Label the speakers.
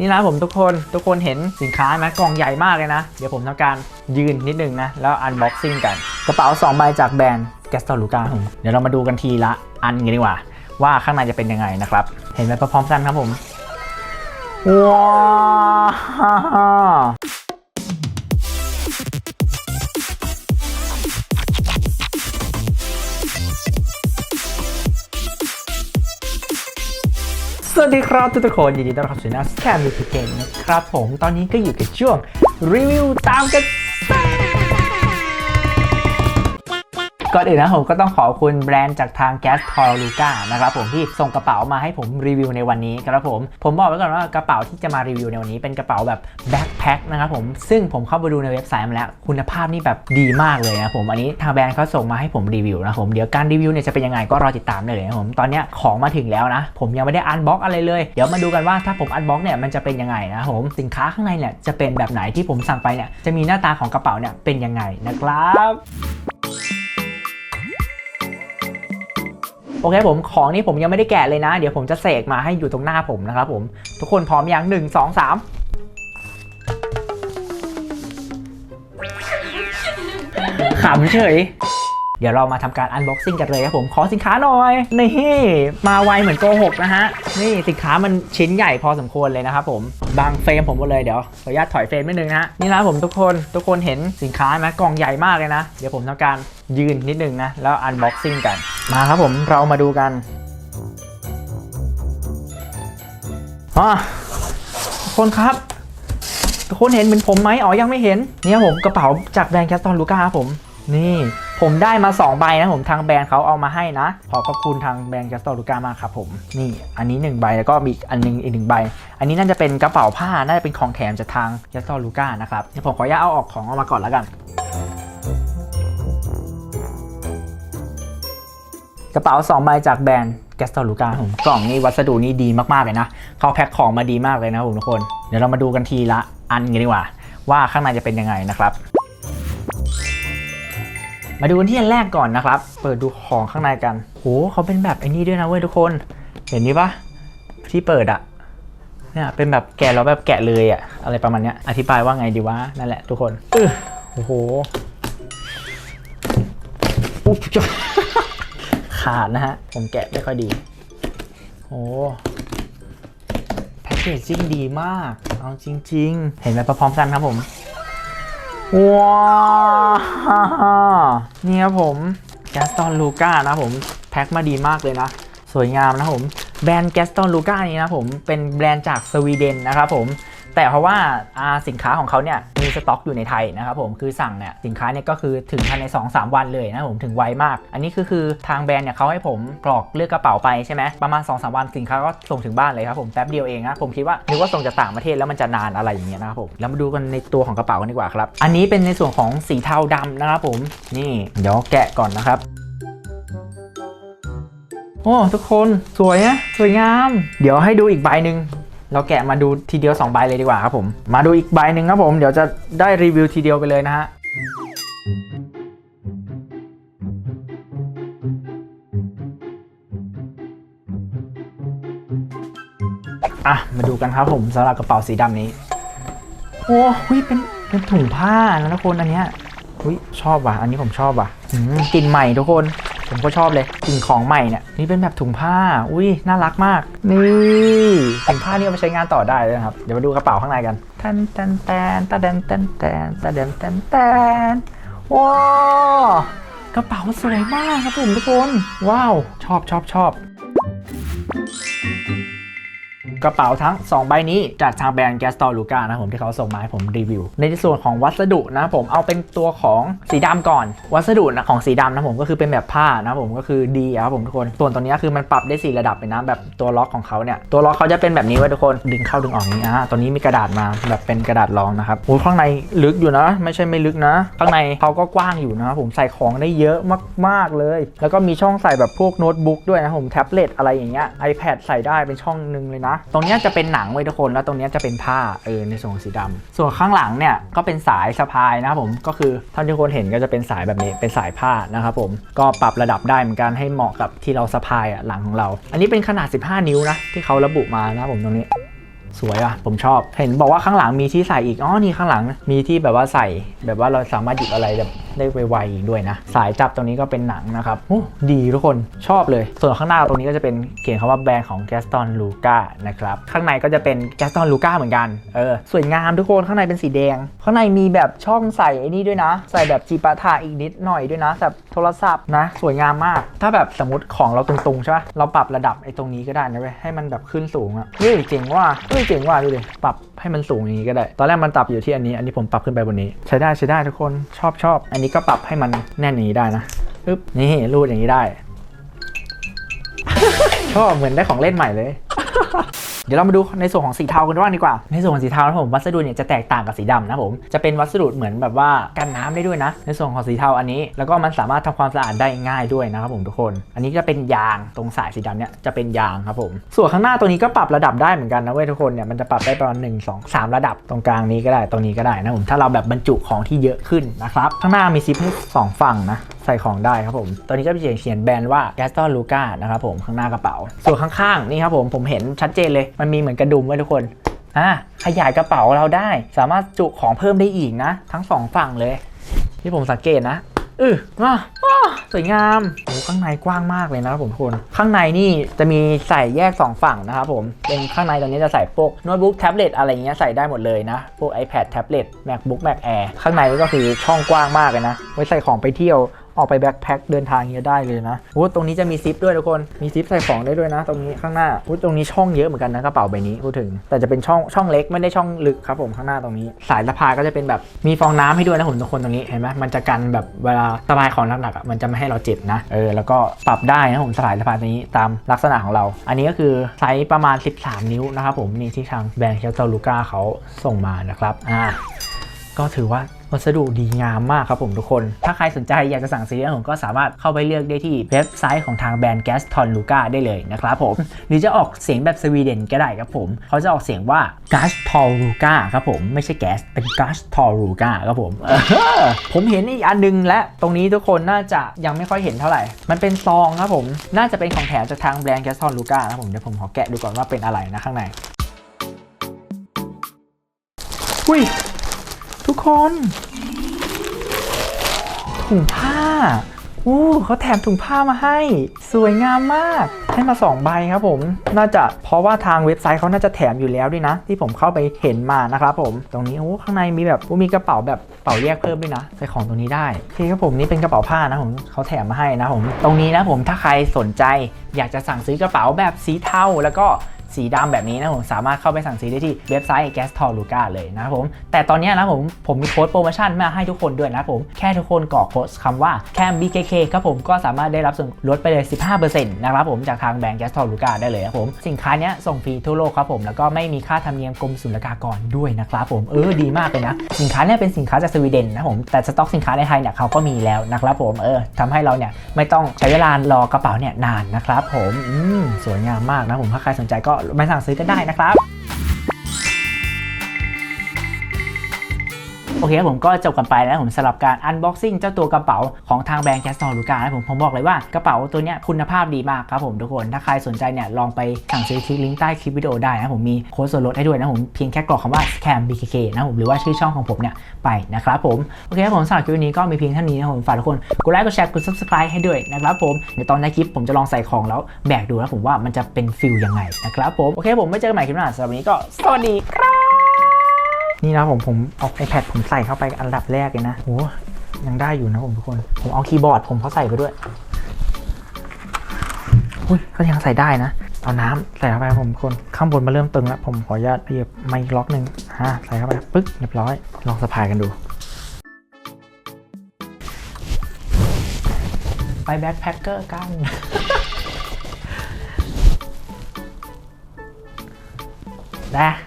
Speaker 1: นี่นะผมทุกคนทุกคนเห็นสินค้าไหมกล่องใหญ่มากเลยนะ เดี๋ยวผมทำการยืนนิดนึงนะ แล้วอันบ็อกซิ่งกัน กระเป๋า 2 ใบจากแบรนด์แกสตอลูกาผมเดี๋ยวเรามาดูกันทีละอันกันดีกว่า ว่าข้างในจะเป็นยังไงนะครับ เห็นไหมพร้อมๆกันครับผมว้าว สวัสดีครับทุกทุกคนยินดีต้อนรับสู่นัสแคมมิวเกนนะครับผมตอนนี้ก็อยู่กับช่วงรีวิวตามกัน ก่อนอื่นนะผมก็ต้องขอบคุณแบรนด์จากทาง g a s t o r l u c a นะครับผมที่ส่งกระเป๋ามาให้ผมรีวิวในวันนี้ครับผมผมบอกไว้ก่อนว่ากระเป๋าที่จะมารีวิวในวันนี้เป็นกระเป๋าแบบแบ็คแพ็คนะครับผมซึ่งผมเข้าไปดูในเว็บไซต์มาแล้ว คุณภาพนี่แบบดีมากเลยนะผมอันนี้ทางแบรนด์เขาส่งมาให้ผมรีวิวนะผมเดี๋ยวการรีวิวเนี่ยจะเป็นยังไงก็รอติดตามได้เลยนะผมตอนนี้ของมาถึงแล้วนะ ผมยังไม่ได้อันบ็อกอะไรเลย เดี๋ยวมาดูกันว่าถ้าผมอันบ็อกเนี่ยมันจะเป็นยังไงนะผมสินค้าข้างในเนี่ยจะเป็นแบบไหนที่ผมสั่งไปเนี่ยจะมีหน้าตาของกระเป๋าเนี่ยเป็นยังไงนะครับ โอเคผมของนี้ผมยังไม่ได้แกะเลยนะ เดี๋ยวผมจะเสกมาให้อยู่ตรงหน้าผมนะครับผม ทุกคนพร้อมยังหนึ่งสองสามขำเฉย เดี๋ยวเรามาทำการอันบ็อกซิ่งกันเลยครับผมขอสินค้าหน่อยนี่มาไวเหมือนโกหกนะฮะนี่สินค้ามันชิ้นใหญ่พอสมควรเลยนะครับผมบางเฟรมผมหมดเลยเดี๋ยวขออนุญาตถอยเฟรมนิดนึงนะนี่นะผมทุกคนทุกคนเห็นสินค้าไหมกล่องใหญ่มากเลยนะ เดี๋ยวผมทำการยืนนิดนึงนะแล้วอันบ็อกซิ่งกันมาครับผมเรามาดูกันอะทุกคนครับทุกคนเห็นเหมือนผมไหมอ๋อยังไม่เห็นเนี่ยผมกระเป๋าจากแบรนด์แคสตอนลูก้าครับผม นี่ผมได้มา 2 ใบนะผมทางแบรนด์เขาเอามาให้นะ ขอขอบคุณทางแบรนด์แคสตอนลูก้ามากครับผมนี่อันนี้ 1 ใบแล้วก็มีอันนึงอีกหนึ่งใบ อันนี้น่าจะเป็นกระเป๋าผ้าน่าจะเป็นของแถมจากทางแคสตอนลูก้านะครับเดี๋ยวผมขออนุญาตเอาออกของออกมาก่อนแล้วกันกระเป๋า2ใบจากแบรนด์แกสตอลูกาผมกล่องนี้วัสดุนี่ดีมาก ๆ เลยนะเขาแพ็คของมาดีมากเลยนะผมทุกคน เดี๋ยวเรามาดูกันทีละอันกันดีกว่า ว่าข้างในจะเป็นยังไงนะครับ มาดูที่อันแรกก่อนนะครับ เปิดดูของข้างในกันโหเขาเป็นแบบไอ้นี่ด้วยนะเว้ยทุกคน เห็นนี่ปะที่เปิดอะเนี่ยเป็นแบบแกะแล้วแบบแกะเลยอะอะไรประมาณเนี้ยอธิบายว่าไงดีวะนั่นแหละทุกคนโอ้โหอุ๊บจ๊ะขาดนะฮะ ผมแกะไม่ค่อยดีโอ้แพ็กเกจจิ้งดีมาก เอาจริง ๆ เห็นไหมพร้อมๆกันครับผม ว้าวนี่ครับผมแกสตอนลูก้านะผมแพ็คมาดีมากเลยนะ สวยงามนะผม แบรนด์แกสตอนลูก้านี้นะผมเป็นแบรนด์จากสวีเดนนะครับผม แต่เพราะว่าสินค้าของเขาเนี่ยมีสต็อกอยู่ในไทยนะครับผมคือสั่งเนี่ยสินค้าเนี่ยก็คือถึงภายใน 2-3 วันเลยนะผมถึงไวมาก อันนี้คือคือทางแบรนด์เนี่ยเขาให้ผมกรอกเลือกกระเป๋าไปใช่ไหมประมาณ 2-3 วันสินค้าก็ส่งถึงบ้านเลยครับผมแป๊บเดียวเองนะผมคิดว่านึกว่าส่งจากต่างประเทศแล้วมันจะนานอะไรอย่างเงี้ยนะครับผมแล้วมาดูกันในตัวของกระเป๋ากันดีกว่าครับ อันนี้เป็นในส่วนของสีเทาดำนะครับผมนี่เดี๋ยวแกะก่อนนะครับโอ้ทุกคนสวยนะสวยงาม เดี๋ยวให้ดูอีกใบหนึ่ง เราแกะมาดูทีเดียว2ใบเลยดีกว่าครับผม มาดูอีกใบหนึ่งครับผม เดี๋ยวจะได้รีวิวทีเดียวไปเลยนะฮะอะ มาดูกันครับผมสำหรับกระเป๋าสีดำนี้ โอ้ยเป็นเป็นถุงผ้านะทุกคนอันเนี้ยหุยชอบว่ะ อันนี้ผมชอบว่ะกลิ่นใหม่ทุกคน ผมก็ชอบเลยกลิ่นของใหม่เนี่ยนี่เป็นแบบถุงผ้า อุ้ยน่ารักมาก นี่ถุงผ้านี่เอาไปใช้งานต่อได้เลยนะครับ เดี๋ยวมาดูกระเป๋าข้างในกันแตนแตนแตนตาแดนแตนแตนตาแดนแตนแตนว้าวกระเป๋าสวยมากครับผมทุกคน ว้าว ชอบชอบชอบ กระเป๋าทั้ง 2 ใบนี้จากทางแบรนด์ g a s t o r l u c a นะผมที่เขาส่งมาให้ผมรีวิว ในส่วนของวัสดุนะผมเอาเป็นตัวของสีดำก่อน วัสดุนะของสีดำนะผมก็คือเป็นแบบผ้านะผมก็คือดีครับผมทุกคน ส่วนตัวนี้คือมันปรับได้4ระดับเลยนะแบบตัวล็อกของเขาเนี่ยตัวล็อกเขาจะเป็นแบบนี้ไว้ทุกคนดึงเข้าดึงออกนี้อะตัวนี้มีกระดาษมาแบบเป็นกระดาษรองนะครับโอ้ข้างในลึกอยู่นะ ไม่ใช่ไม่ลึกนะข้างในเขาก็กว้างอยู่นะผมใส่ของได้เยอะมากๆเลย แล้วก็มีช่องใส่แบบพวกโน้ตบุ๊กด้วยนะผมแท็บเล็ตอะไรอย่างเงี้ย iPad ใส่ได้เป็นช่องหนึ่งเลยนะตรงนี้จะเป็นหนังไว้ทุกคนแล้วตรงนี้จะเป็นผ้าเออในส่วนของสีดำส่วนข้างหลังเนี่ยก็เป็นสายสะพายนะครับผมก็คือท่านทุกคนเห็นก็จะเป็นสายแบบนี้เป็นสายผ้านะครับผมก็ปรับระดับได้เหมือนกันให้เหมาะกับที่เราสะพายอะหลังของเรา อันนี้เป็นขนาด 15 นิ้วนะที่เขาระบุมานะครับผมตรงนี้สวยอะ ผมชอบ เห็นบอกว่าข้างหลังมีที่ใส่อีก อ๋อ นี่ข้างหลังมีที่แบบว่าใส่ แบบว่าเราสามารถหยิบอะไรแบบ ได้ไวๆอีกด้วยนะ สายจับตรงนี้ก็เป็นหนังนะครับโอ้ดีทุกคนชอบเลย ส่วนข้างหน้าตรงนี้ก็จะเป็นเขียนคำว่าแบรนด์ของ Gaston Luca นะครับข้างในก็จะเป็น Gaston Luca เหมือนกันเออสวยงามทุกคนข้างในเป็นสีแดง ข้างในมีแบบช่องใส่ไอ้นี่ด้วยนะ ใส่แบบจีปาถาอีกนิดหน่อยด้วยนะแบบโทรศัพท์นะ สวยงามมาก ถ้าแบบสมมติของเราตรงๆใช่ปะเราปรับระดับไอ้ตรงนี้ก็ได้นะเว้ยให้มันแบบขึ้นสูงอะเฮ้ยเจ๋งว่ะเฮ้ยเจ๋งว่ะดูดิปรับให้มันสูงอย่างนี้ก็ได้ ตอนแรกมันปรับอยู่ที่อันนี้อันนี้ผมปรับขึ้นไปบนนี้ ใช้ได้ใช้ได้ทุกคนชอบชอบอันนี้ก็ปรับให้มันแน่นอย่างนี้ได้นะอึ๊บนี่รูดอย่างนี้ได้ชอบเหมือนได้ของเล่นใหม่เลย เดี๋ยวเรามาดูในส่วนของสีเทากันบ้างดีกว่า ในส่วนของสีเทานะผมวัสดุเนี่ยจะแตกต่างกับสีดำนะผมจะเป็นวัสดุเหมือนแบบว่ากันน้ำได้ด้วยนะ ในส่วนของสีเทาอันนี้ แล้วก็มันสามารถทำความสะอาดได้ง่ายด้วยนะครับผมทุกคน อันนี้จะเป็นยางตรงสายสีดำเนี่ยจะเป็นยางครับผมส่วนข้างหน้าตัวนี้ก็ปรับระดับได้เหมือนกันนะเว้ยทุกคนเนี่ยมันจะปรับได้ประมาณ1 2 3ระดับตรงกลางนี้ก็ได้ตรงนี้ก็ได้นะผมถ้าเราแบบบรรจุของที่เยอะขึ้นนะครับข้างหน้ามีซิปให้สองฝั่งนะใส่ของได้ครับผมตัวนี้ก็เขียนเขียนแบรนด์ว่า Gaston Luca นะครับผมข้างหน้ากระเป๋า ส่วนข้างๆ นี่ครับผม ผมเห็นชัดเจนเลยมันมีเหมือนกระดุมไว้ทุกคนอ่าขยายกระเป๋าเราได้ สามารถจุของเพิ่มได้อีกนะ ทั้งสองฝั่งเลย ที่ผมสังเกตนะเอออะอะสวยงามโอ้ข้างในกว้างมากเลยนะครับผมทุกคนข้างในนี่จะมีใส่แยก 2 ฝั่งนะครับผมเป็นข้างในตรงนี้จะใส่พวกโน้ตบุ๊กแท็บเล็ตอะไรเงี้ยใส่ได้หมดเลยนะ พวก iPad แท็บเล็ต MacBook Mac Air ข้างในก็คือช่องกว้างมากเลยนะ ไว้ใส่ของไปเที่ยว ออกไปแบ็คแพ็คเดินทางเงี้ยได้เลยนะโอ้ตรงนี้จะมีซิปด้วยทุกคน มีซิปใส่ของได้ด้วยนะ ตรงนี้ข้างหน้าโอ้ตรงนี้ช่องเยอะเหมือนกันนะกระเป๋าใบนี้พูดถึง แต่จะเป็นช่องช่องเล็กไม่ได้ช่องลึกครับผมข้างหน้าตรงนี้ สายสะพายก็จะเป็นแบบมีฟองน้ำให้ด้วยนะผมทุกคนตรงนี้เห็นไหมมันจะกันแบบเวลาสะพายของหนักๆอะมันจะไม่ให้เราเจ็บนะ เออแล้วก็ปรับได้นะผมสายสะพายตรงนี้ตามลักษณะของเรา อันนี้ก็คือไซส์ประมาณ 13 นิ้วนะครับผมนี่ที่ทางแบรนด์เคียวโตลูก้าเขาส่งมานะครับอ่าก็ถือว่า วัสดุดีงามมากครับผมทุกคน ถ้าใครสนใจอยากจะสั่งซื้อนะผมก็สามารถเข้าไปเลือกได้ที่เว็บไซต์ของทางแบรนด์ Gaston Luca ได้เลยนะครับผม หรือจะออกเสียงแบบสวีเดนก็ได้ครับผม เขาจะออกเสียงว่า Gaston Luca ครับผมไม่ใช่ gas เป็น Gaston Luca ครับผมเออผมเห็นอีกอันนึงและตรงนี้ทุกคนน่าจะยังไม่ค่อยเห็นเท่าไหร่ มันเป็นซองครับผม น่าจะเป็นของแถมจากทางแบรนด์ Gaston Luca นะครับผมเดี๋ยวผมขอแกะดูก่อนว่าเป็นอะไรนะข้างในอุ้ย ทุกคน ถุงผ้าอู้เขาแถมถุงผ้ามาให้ สวยงามมาก ให้มา 2 ใบครับผม น่าจะเพราะว่าทางเว็บไซต์เขาน่าจะแถมอยู่แล้วด้วยนะ ที่ผมเข้าไปเห็นมานะครับผม ตรงนี้โอ้ข้างในมีแบบมีกระเป๋าแบบเป๋าแยกเพิ่มด้วยนะ ใส่ของตรงนี้ได้โอเคครับผมนี่เป็นกระเป๋าผ้านะผมเขาแถมมาให้นะผม ตรงนี้นะผมถ้าใครสนใจ อยากจะสั่งซื้อกระเป๋าแบบสีเทาแล้วก็ สีดำแบบนี้นะผมสามารถเข้าไปสั่งซื้อได้ที่เว็บไซต์ g a s t o r Luca เลยนะครับผม แต่ตอนนี้นะผมผมมีโค้ดโปรโมชั่นมาให้ทุกคนด้วยนะครับผมแค่ทุกคนกรอกโค้ดคำว่า cam bkk ครับผมก็สามารถได้รับส่วนลดไปเลย 15%นะครับผมจากทางแบรนด์ g a s t o r Luca ได้เลยครับผม สินค้านี้ส่งฟรีทั่วโลกครับผมแล้วก็ไม่มีค่าธรรมเนียมกรมศุลกากรด้วยนะครับผมเออดีมากเลยนะสินค้าเนี่ยเป็นสินค้าจากสวีเดนนะผมแต่สต็อกสินค้าในไทยเนี่ยเขาก็มีแล้วนะครับผมเออทำให้เราเนี่ยไม่ต้องใช้เวลารอกระเป๋าเนี่ยนานนะครับผมอืมสวยงามมากนะผมถ้าใครสนใจก็สั่งซื้อกันได้นะครับ โอเคผมก็จบกันไปนะผมสำหรับการ unboxing เจ้าตัวกระเป๋าของทางแบรนด์ Gaston Luca นะผมผมบอกเลยว่ากระเป๋าตัวนี้คุณภาพดีมากครับผมทุกคน ถ้าใครสนใจเนี่ยลองไปสั่งซื้อคลิกลิงก์ใต้คลิปวิดีโอได้นะผมมีโค้ดส่วนลดให้ด้วยนะผมเพียงแค่กรอกคำว่า scam bkk นะผมหรือว่าชื่อช่องของผมเนี่ยไปนะครับผมโอเคผมสำหรับคลิปนี้ก็มีเพียงเท่านี้นะผมฝากทุกคนกดไลค์กดแชร์กด subscribe ให้ด้วยนะครับผมเดี๋ยวตอนในคลิปผมจะลองใส่ของแล้วแบกดูแล้วผมว่ามันจะเป็นฟิลยังไงนะครับผมโอเคผมไม่เจอกันใหม่คลิปหน้าสำหรับวันนี้ก็สวัสดีครับ นี่นะผมผมเอา iPad ผมใส่เข้าไปอันดับแรกเลยนะโหยังได้อยู่นะผมทุกคน ผมเอาคีย์บอร์ดผมเขาใส่ไปด้วยอุ้ยก็ยังใส่ได้นะ เอาน้ำใส่เข้าไปผมคน ข้างบนมาเริ่มตึงแล้ว ผมขออนุญาตเหยียบไมค์ล็อกหนึ่งฮะใส่เข้าไปปึ๊กเรียบร้อย ลองสะพายกันดู ไปแบ็คแพคเกอร์กัน นะ